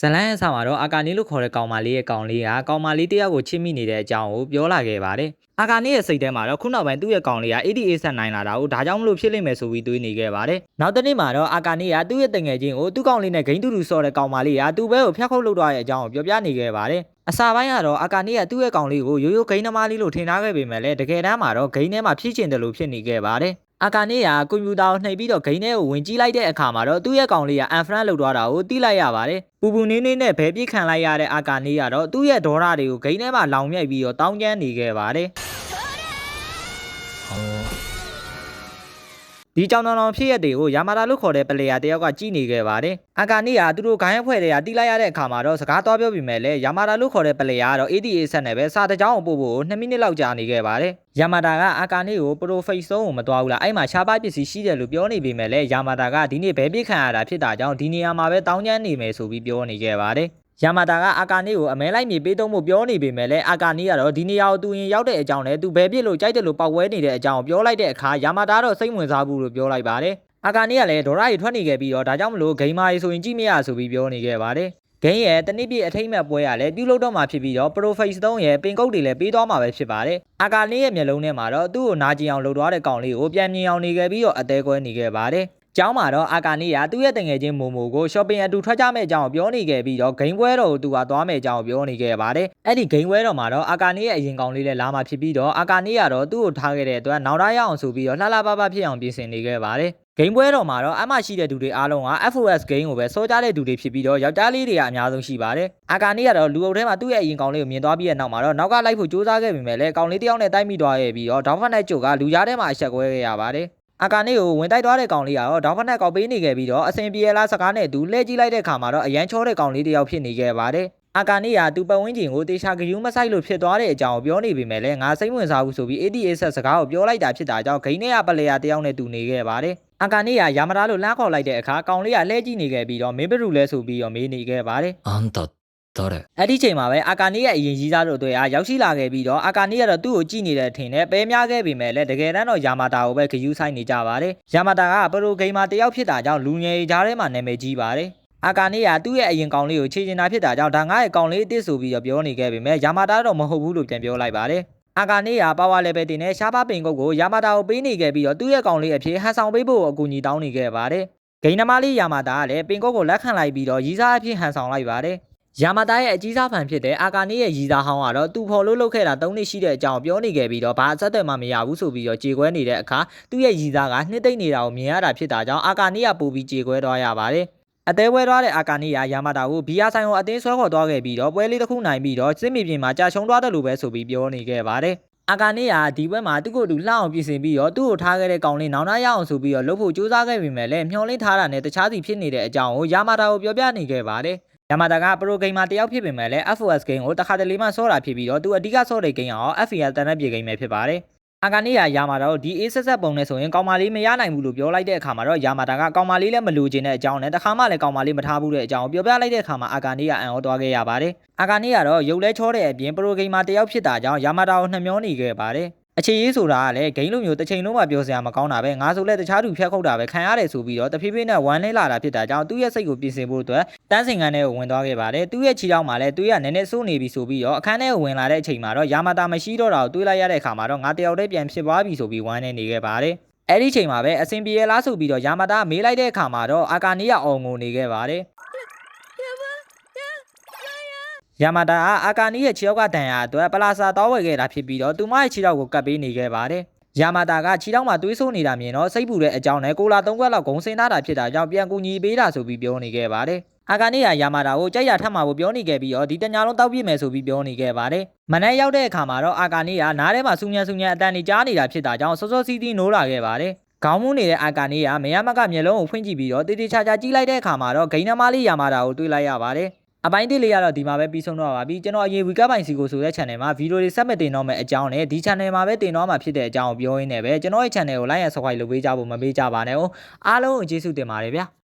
ဇလန်းအဆမှာတော့အာကာနီလို့ခေါ်တဲ့ကောင်မလေးရဲ့ကောင်လေးကကောင်မလေးတယောက်ကိုချစ်မိနေတဲ့အကြောင်းကိုပြောလာခဲ့ပါတယ်အာကာနီရဲ့စိတ်ထဲမှာတော့ခုနောက်ပိုင်းသူ့ရဲ့ကောင်လေးက ADA ဆက်နိုင်လာတာကိုဒါကြောင့်မလို့ဖြစ်လိမ့်မယ်ဆိုပြီးတွေးနေခဲ့ပါတယ်နောက်တစ်နေ့မှာတော့အာကာနီကသူ့ရဲ့တငယ်ချင်းကိုသူ့ကောင်လေးနဲ့ဂိမ်းတူတူဆော့တဲ့ကောင်မလေးကသူ့ဘဲကိုဖျက်ခုတ်လုပ်သွားတဲ့အကြောင်းကိုပြောပြနေခဲ့ပါတယ်အစာပိုင်းကတော့အာကာနီကသူ့ရဲ့ကောင်လေးကိုရိုးရိုးဂိမ်းသမားလေးလို့ထင်ထားခဲ့ပေမဲ့လည်းတကယ်တမ်းမှာတော့ဂိမ်းထဲမှာဖြစ်ချင်တယ်လို့ဖြစ်နေခဲ့ပါတယ် အာကာနီကကွန်ပျူတာကိုနှိပ်ပြီးတော့ဂိမ်းထဲကိုဝင်ကြည့်လိုက်တဲ့အခါမှာတော့သူ့ရဲ့ကောင်လေးက unfriend လုပ်သွားတာကိုသိလိုက်ရပါတယ်။ပူပူနင်းနင်းနဲ့ဘဲပြစ်ခံလိုက်ရတဲ့အာကာနီကတော့သူ့ရဲ့ဒေါရတွေကိုဂိမ်းထဲမှာလောင်မြိုက်ပြီးတော့တောင်းကျမ်းနေခဲ့ပါတယ်။ ဒီကြောင်တောင်တောင်ဖြစ်ရက်တွေကိုယာမာတာလို့ခေါ်တဲ့ပလေယာတယောက်ကကြည်နေခဲ့ပါတယ်။အာကာနီကသူတို့ဂိုင်းအဖွဲ့တွေကတီးလိုက်ရတဲ့အခါမှာတော့စကားသွားပြောပြီးမဲ့လေယာမာတာလို့ခေါ်တဲ့ပလေယာကတော့ ADA ဆက်နဲ့ပဲစာတကြောင်ကိုပို့ဖို့2မိနစ်လောက်ကြာနေခဲ့ပါတယ်။ယာမာတာကအာကာနီကိုပရိုဖိတ်ဆုံးကိုမတော်ဘူးလားအဲ့မှာရှားပါပစ္စည်းရှိတယ်လို့ပြောနေပေမဲ့လေယာမာတာကဒီနေ့ဘဲပြစ်ခံရတာဖြစ်တာကြောင့်ဒီနေရာမှာပဲတောင်းကျမ်းနေမယ်ဆိုပြီးပြောနေခဲ့ပါတယ်။ ယာမာတာကအာကာနီကိုအမဲလိုက်မြေပေးသုံးဖို့ပြောနေပေမဲ့လည်းအာကာနီကတော့ဒီနေရာကိုသူရင်ရောက်တဲ့အကြောင်းနဲ့သူဘယ်ပြစ်လို့ကြိုက်တယ်လို့ပောက်ဝဲနေတဲ့အကြောင်းကိုပြောလိုက်တဲ့အခါယာမာတာတော့စိတ်ဝင်စားဘူးလို့ပြောလိုက်ပါတယ်။အာကာနီကလည်းဒေါ်ရာကြီးထွက်နေခဲ့ပြီးတော့ဒါကြောင့်မလို့ဂိမ်းမာကြီးဆိုရင်ကြည့်မရဆိုပြီးပြောနေခဲ့ပါတယ်။ဂိမ်းရဲ့တနည်းပြည့်အထိမ့်မဲ့ပွဲရလည်းပြုလုပ်တော့မှာဖြစ်ပြီးတော့ Proface 3ရဲ့ပင်ကုတ်တွေလည်းပေးသွားမှာပဲဖြစ်ပါတယ်။အာကာနီရဲ့မျက်လုံးထဲမှာတော့သူ့ကိုနာကျင်အောင်လှုပ်သွားတဲ့ကောင်လေးကိုပြန်မြင်အောင်နေခဲ့ပြီးတော့အသေးကွဲနေခဲ့ပါတယ်။ ကျောင်းမှာတော့အာကာနီကသူ့ရဲ့တငယ်ချင်းမိုမိုကို shopping အတူထွက်ကြမဲ့အကြောင်းပြောနေခဲ့ပြီးတော့ဂိမ်းပွဲတော်ကိုသူကသွားမဲ့အကြောင်းပြောနေခဲ့ပါတယ်။အဲ့ဒီဂိမ်းပွဲတော်မှာတော့အာကာနီရဲ့အရင်ကောင်လေးလည်းလာမှဖြစ်ပြီးတော့အာကာနီကတော့သူ့ကိုထားခဲ့တဲ့အတွက်နောက်ရရအောင်ဆိုပြီးတော့လှလှပပဖြစ်အောင်ပြင်ဆင်နေခဲ့ပါတယ်။ဂိမ်းပွဲတော်မှာတော့အမှရှိတဲ့သူတွေအားလုံးက FOS game ကိုပဲစောကြတဲ့သူတွေဖြစ်ပြီးတော့ယောက်ျားလေးတွေကအများဆုံးရှိပါတယ်။အာကာနီကတော့လူအုပ်ထဲမှာသူ့ရဲ့အရင်ကောင်လေးကိုမြင်သွားပြီးတဲ့နောက်မှာတော့နောက်ကလိုက်ဖို့ကြိုးစားခဲ့ပေမဲ့လည်းကောင်လေးတစ်ယောက်နဲ့တိုက်မိသွားခဲ့ပြီးတော့ဒေါဖတ်နဲ့ကျုပ်ကလူကြားထဲမှာအဆက်ကွဲခဲ့ရပါတယ်။ အာကာနီကိုဝင်တိုက်သွားတဲ့ကောင်လေးကတော့ဒေါဖတ်နဲ့ကောက်ပေးနေခဲ့ပြီးတော့အဆင်ပြေလားစကားနဲ့သူလှည့်ကြည့်လိုက်တဲ့ခါမှာတော့အရန်ချောတဲ့ကောင်လေးတစ်ယောက်ဖြစ်နေခဲ့ပါတယ်။အာကာနီကသူပတ်ဝန်းကျင်ကိုတေချာဂယူးမဆိုင်လို့ဖြစ်သွားတဲ့အကြောင်းကိုပြောနေပေမဲ့လည်းငါစိတ်ဝင်စားဘူးဆိုပြီး ADA ဆက်စကားကိုပြောလိုက်တာဖြစ်တာကြောင့်ဂိမ်းထဲကပလေယာတယောက်နဲ့တူနေခဲ့ပါတယ်။အာကာနီကယာမရာလို့လမ်းခေါ်လိုက်တဲ့အခါကောင်လေးကလှည့်ကြည့်နေခဲ့ပြီးတော့မင်းဘရူလဲဆိုပြီးတော့မေးနေခဲ့ပါတယ်။あ သွားတယ်အဲ့ဒီချိန်မှာပဲအာကာနီရဲ့အရင်ကြီးသားတို့တွေအားရောက်ရှိလာခဲ့ပြီးတော့အာကာနီကတော့သူ့ကိုကြည့်နေတဲ့အထင်နဲ့ပဲများခဲ့ပေမဲ့လည်းတကယ်တမ်းတော့ယာမာတာကိုပဲဂယူးဆိုင်နေကြပါတယ်ယာမာတာကပရိုဂိမ်းမှာတယောက်ဖြစ်တာကြောင့်လူငယ်ကြားထဲမှာနာမည်ကြီးပါတယ်အာကာနေရသူ့ရဲ့အရင်ကောင်လေးကိုခြေကျင်တာဖြစ်တာကြောင့်ဒါငါ့ရဲ့ကောင်လေးအစ်စ်ဆိုပြီးတော့ပြောနေခဲ့ပေမဲ့ယာမာတာတော့မဟုတ်ဘူးလို့ပြန်ပြောလိုက်ပါတယ်အာကာနေရပါဝါလေပဲတင်တဲ့ရှားပါပင်ကုတ်ကိုယာမာတာကိုပေးနေခဲ့ပြီးတော့သူ့ရဲ့ကောင်လေးအဖြစ်ဟန်ဆောင်ပေးဖို့အကူအညီတောင်းနေခဲ့ပါတယ်ဂိန်းနမလေးယာမာတာကလည်းပင်ကုတ်ကိုလက်ခံလိုက်ပြီးတော့ရီစားအဖြစ်ဟန်ဆောင်လိုက်ပါတယ် ယာမာတာရဲ့အကြီးစားဖန်ဖြစ်တဲ့အာကာနီရဲ့ရည်သားဟောင်းကတော့သူဖော်လို့လုပ်ခဲ့တာ၃နှစ်ရှိတဲ့အကြောင်းပြောနေခဲ့ပြီးတော့ဘာအဆက်အသွယ်မှမရဘူးဆိုပြီးတော့ကြေကွဲနေတဲ့အခါသူ့ရဲ့ရည်သားကနှစ်သိမ့်နေတာကိုမြင်ရတာဖြစ်တာကြောင့်အာကာနီကပိုပြီးကြေကွဲသွားရပါတယ်အသေးဝဲသွားတဲ့အာကာနီကယာမာတာကိုဘီယာဆိုင်ကိုအတင်းဆွဲခေါ်သွားခဲ့ပြီးတော့ပွဲလေးတစ်ခုနိုင်ပြီးတော့စစ်မြေပြင်မှာကြာရှုံးသွားတယ်လို့ပဲဆိုပြီးပြောနေခဲ့ပါတယ်အာကာနီကဒီဘက်မှာသူ့ကိုယ်သူလှအောင်ပြင်ဆင်ပြီးတော့သူ့ကိုထားခဲ့တဲ့ကောင်လေးနောင်နာရအောင်ဆိုပြီးတော့လှုပ်ဖို့ကြိုးစားခဲ့ပေမဲ့လည်းမျောလင်းထားတာနဲ့တခြားစီဖြစ်နေတဲ့အကြောင်းကိုယာမာတာကိုပြောပြနေခဲ့ပါတယ် ယာမာတာကပရိုဂိမ်းမာတယောက်ဖြစ်ပေမဲ့လည်း FOS game ကိုတစ်ခါတလေမှဆော့တာဖြစ်ပြီးတော့သူအဓိကဆော့တဲ့ game ရော FPL တန်တဲ့ပြေ game ပဲဖြစ်ပါတယ်။အာကာနီယာယာမာတာတော့ဒီ A ဆက်ဆက်ပုံနဲ့ဆိုရင်ကောင်မလေးမရနိုင်ဘူးလို့ပြောလိုက်တဲ့အခါမှာတော့ယာမာတာကကောင်မလေးလည်းမလိုချင်တဲ့အကြောင်းနဲ့တခါမှလည်းကောင်မလေးမထားဘူးတဲ့အကြောင်းပြောပြလိုက်တဲ့အခါမှာအာကာနီယာအံ့ဩသွားခဲ့ရပါတယ်။အာကာနီယာတော့ရုပ်လဲချောတဲ့အပြင်ပရိုဂိမ်းမာတယောက်ဖြစ်တာကြောင့်ယာမာတာကိုနှမျောနေခဲ့ပါတယ်။ အခြေရေးဆိုတာကလည်းဂိမ်းလိုမျိုးတစ်ချိန်လုံးမှပြောစရာမကောင်းတာပဲငါဆိုလဲတခြားသူဖျက်ခုတ်တာပဲခံရတယ်ဆိုပြီးတော့တဖြည်းဖြည်းနဲ့ဝမ်းလဲလာတာဖြစ်တာကြောင့်သူ့ရဲ့စိတ်ကိုပြင်ဆင်ဖို့အတွက်တန်းစင်ကန်ထဲကိုဝင်သွားခဲ့ပါတယ်သူ့ရဲ့ခြေထောက်မှာလည်းသူ့ရဲ့နည်းနည်းစိုးနေပြီဆိုပြီးတော့အခန်းထဲကိုဝင်လာတဲ့အချိန်မှာတော့ယာမာတာမရှိတော့တာကိုတွေးလိုက်ရတဲ့အခါမှာတော့ငါတယောက်တည်းပြန်ဖြစ်သွားပြီဆိုပြီးဝမ်းနေနေခဲ့ပါတယ်အဲ့ဒီချိန်မှာပဲအဆင်ပြေလားဆိုပြီးတော့ယာမာတာမေးလိုက်တဲ့အခါမှာတော့အာကာနီယာအော်ငိုနေခဲ့ပါတယ် ယာမာတာကအာကာနီရဲ့ခြေထောက်ကတန်ရာအတွက်ပလာစာတောဝယ်ခဲ့တာဖြစ်ပြီးတော့သူမရဲ့ခြေထောက်ကိုကပ်ပေးနေခဲ့ပါတယ်။ယာမာတာကခြေထောက်မှာသွေးဆိုးနေတာမြင်တော့စိတ်ပူတဲ့အကြောင်းနဲ့ကိုလာ၃ခွက်လောက်ဂုံစင်ထားတာဖြစ်တာကြောင့်ပြန်ကူညီပေးတာဆိုပြီးပြောနေခဲ့ပါတယ်။အာကာနီကယာမာတာကိုကြိုက်ရထပ်မှာဖို့ပြောနေခဲ့ပြီးတော့ဒီတညာလုံးတောက်ပြစ်မယ်ဆိုပြီးပြောနေခဲ့ပါတယ်။မနေ့ရောက်တဲ့အခါမှာတော့အာကာနီကနားထဲမှာစူညံစူညံအတန်နေကြားနေတာဖြစ်တာကြောင့်စောစောစီးစီးနိုးလာခဲ့ပါတယ်။ခေါင်းမူးနေတဲ့အာကာနီကမယမကမျက်လုံးကိုဖွင့်ကြည့်ပြီးတော့တေးသေးချာချာကြည့်လိုက်တဲ့အခါမှာတော့ဂိမ်းနမလေးယာမာတာကိုတွေ့လိုက်ရပါတယ်။ အပိုင်းတိလေးကတော့ဒီမှာပဲပြီးဆုံးတော့ပါပြီကျွန်တော်အရင်ဝီကပိုင်စီကိုဆိုတဲ့ channel မှာဗီဒီယိုတွေဆက်မတင်တော့မယ့်အကြောင်းနဲ့ဒီ channel မှာပဲတင်တော့မှာဖြစ်တဲ့အကြောင်းကိုပြောရင်းနဲ့ပဲကျွန်တော်ရဲ့ channel ကို like and subscribe လုပ်ပေးကြဖို့မမေ့ကြပါနဲ့။အားလုံးကိုကျေးဇူးတင်ပါတယ်ဗျာ။